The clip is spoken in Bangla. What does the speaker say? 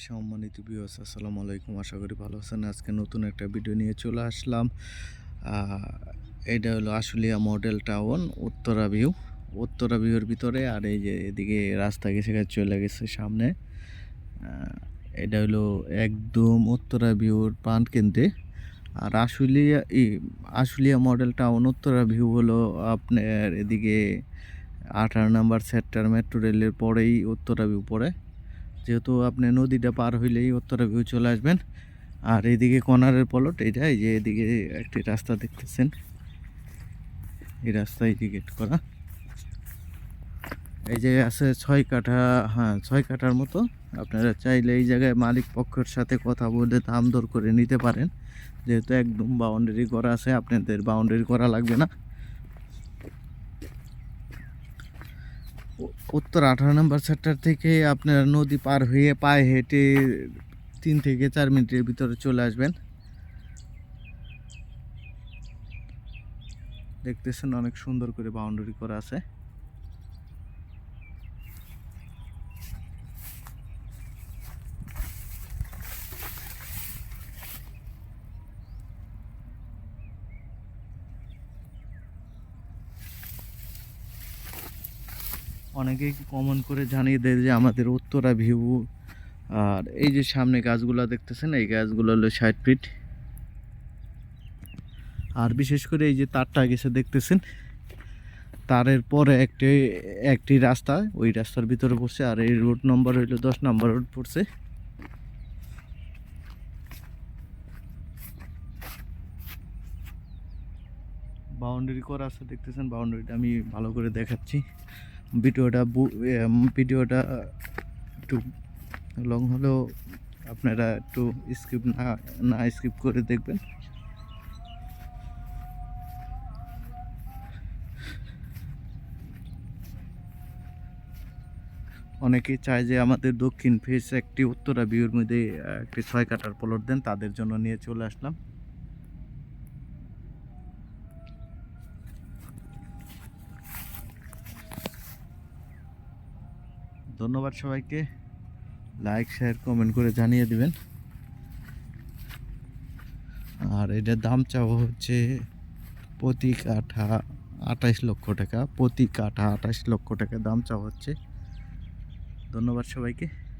সম্মানিত বিওস আসসালামু আলাইকুম। আশা করি ভালো আছেন। আজকে নতুন একটা ভিডিও নিয়ে চলে আসলাম। এটা হলো Ashulia model town Uttara view Uttara ভিউর ভিতরে আর এই যে এদিকে রাস্তা গেছে চলে গেছে সামনে। এটা হলো একদম উত্তরা ভিউর প্রাণ কেন্দ্রে। আর আশুলিয়া, ই, Ashulia model town Uttara view হলো আপনার এদিকে আঠারো নাম্বার সেক্টর মেট্রো রেলের পরেই উত্তরা ভিউ পড়ে। যেহেতু আপনি নদীটা পার হইলেই উত্তরা ভিউ চলে আসবেন। আর এইদিকে কর্নারের পলট এটা এই যে এদিকে একটি রাস্তা দেখতেছেন। এই রাস্তা ইন্ডিকেট করা। এই যে আছে ছয় কাঠা হ্যাঁ ছয় কাঠার মতো। আপনারা চাইলে এই জায়গায় মালিক পক্ষের সাথে কথা বলে দাম দর করে নিতে পারেন। যেহেতু একদম বাউন্ডারি করা আছে, আপনাদের বাউন্ডারি করা লাগবে না। উত্তর আঠারো নম্বর সেক্টর থেকে আপনারা নদী পার হয়ে পায়ে হেঁটে তিন থেকে চার মিনিটের ভিতরে চলে আসবেন। দেখতেছেন অনেক সুন্দর করে বাউন্ডারি করা আছে। অনেকেই কমন করে জানিয়ে দেয় যে আমাদের উত্তরা ভিউ আর এই যে সামনে গাছগুলো দেখতেছেন, এই গাছগুলো হলো ষাট ফিট আর বিশেষ করে এই যে তারটা গেছে দেখতেছেন, তারের পরে একটি একটি রাস্তা, ওই রাস্তার ভিতরে পড়ছে, আর এই রোড নম্বর হইল দশ নম্বর রোড পড়ছে। বাউন্ডারি করা আছে, দেখতেছেন বাউন্ডারিটা আমি ভালো করে দেখাচ্ছি। ভিডিওটা ভিডিওটা একটু লং হলেও আপনারা একটু স্কিপ না না স্কিপ করে দেখবেন। অনেকেই চায় যে আমাদের দক্ষিণ ফেস একটি, উত্তরা ভিউর মধ্যে একটি ছয় কাটার প্লট দেন, তাদের জন্য নিয়ে চলে আসলাম। ধন্যবাদ সবাইকে। লাইক শেয়ার কমেন্ট করে জানিয়ে দিবেন। আর এটার দাম চাওয়া হচ্ছে প্রতি কাঠা আঠাইশ লক্ষ টাকা। প্রতি কাঠা আঠাইশ লক্ষ টাকা দাম চাওয়া হচ্ছে। ধন্যবাদ সবাইকে।